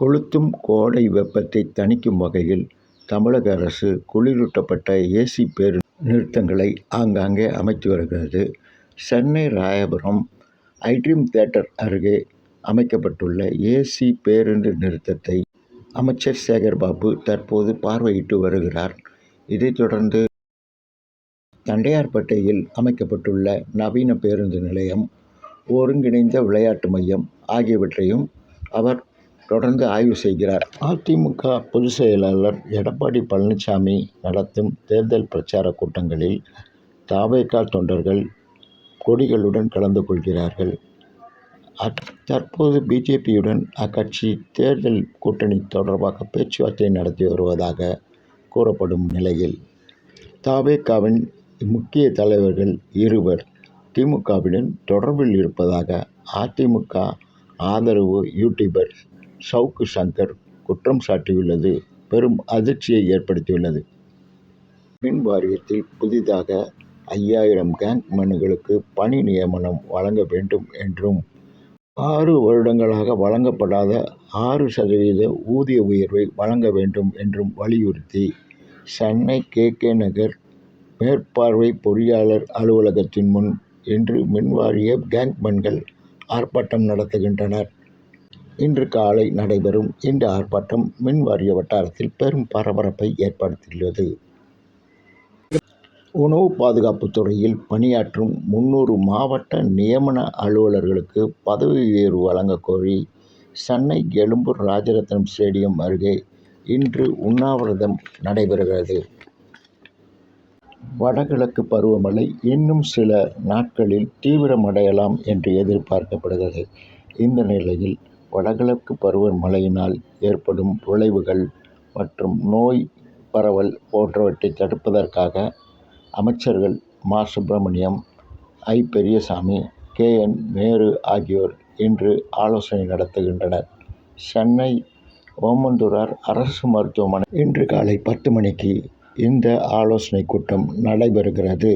கொளுத்தும் கோடை வெப்பத்தை தணிக்கும் வகையில் தமிழக அரசு குளிரூட்டப்பட்ட ஏசி பேரு நிறுத்தங்களை ஆங்காங்கே அமைத்து வருகிறது. சென்னை ராயபுரம் ஐட்ரீம் தியேட்டர் அருகே அமைக்கப்பட்டுள்ள ஏசி பேருந்து நிறுத்தத்தை அமைச்சர் சேகர்பாபு தற்போது பார்வையிட்டு வருகிறார். இதைத் தொடர்ந்து தண்டையார்பேட்டையில் அமைக்கப்பட்டுள்ள நவீன பேருந்து நிலையம், ஒருங்கிணைந்த விளையாட்டு மையம் ஆகியவற்றையும் அவர் தொடர்ந்து ஆய்வு செய்கிறார். அதிமுக பொதுச் செயலாளர் எடப்பாடி பழனிசாமி நடத்தும் தேர்தல் பிரச்சார கூட்டங்களில் த. தொண்டர்கள் கொடிகளுடன் கலந்து கொள்கிறார்கள். தற்போது பிஜேபியுடன் அக்கட்சி தேர்தல் கூட்டணி தொடர்பாக பேச்சுவார்த்தை நடத்தி வருவதாக கூறப்படும் நிலையில் தாவேகாவின் முக்கிய தலைவர்கள் இருவர் திமுகவிடன் தொடர்பில் இருப்பதாக அதிமுக ஆதரவு யூடியூபர் சவுக்கு சங்கர் குற்றம் சாட்டியுள்ளது பெரும் அதிர்ச்சியை ஏற்படுத்தியுள்ளது. மின் வாரியத்தில் புதிதாக ஐயாயிரம் கேங்மென்களுக்கு பணி நியமனம் வழங்க வேண்டும் என்றும், ஆறு வருடங்களாக வழங்கப்படாத ஆறு சதவீத ஊதிய உயர்வை வழங்க வேண்டும் என்றும் வலியுறுத்தி சென்னை கே. கே. நகர் மேற்பார்வை பொறியாளர் அலுவலகத்தின் முன் இன்று மின்வாரிய கேங்மன்கள் ஆர்ப்பாட்டம் நடத்துகின்றனர். இன்று காலை நடைபெறும் இந்த ஆர்ப்பாட்டம் மின்வாரிய வட்டாரத்தில் பெரும் பரபரப்பை ஏற்படுத்தியுள்ளது. உணவு பாதுகாப்பு துறையில் பணியாற்றும் முன்னூறு மாவட்ட நியமன அலுவலர்களுக்கு பதவி உயர்வு வழங்கக் கோரி சென்னை எழும்பூர் ராஜரத்னம் ஸ்டேடியம் அருகே இன்று உண்ணாவிரதம் நடைபெறுகிறது. வடகிழக்கு பருவமழை இன்னும் சில நாட்களில் தீவிரமடையலாம் என்று எதிர்பார்க்கப்படுகிறது. இந்த நிலையில் வடகிழக்கு பருவமழையினால் ஏற்படும் விளைவுகள் மற்றும் நோய் பரவல் போன்றவற்றை தடுப்பதற்காக அமைச்சர்கள் மா. சுப்பிரமணியம் ஐ. பெரியசாமி, கே. என். நேரு ஆகியோர் இன்று ஆலோசனை நடத்துகின்றனர். சென்னை ஓமந்தூரார் அரசு மருத்துவமனை இன்று காலை பத்து மணிக்கு இந்த ஆலோசனை கூட்டம் நடைபெறுகிறது.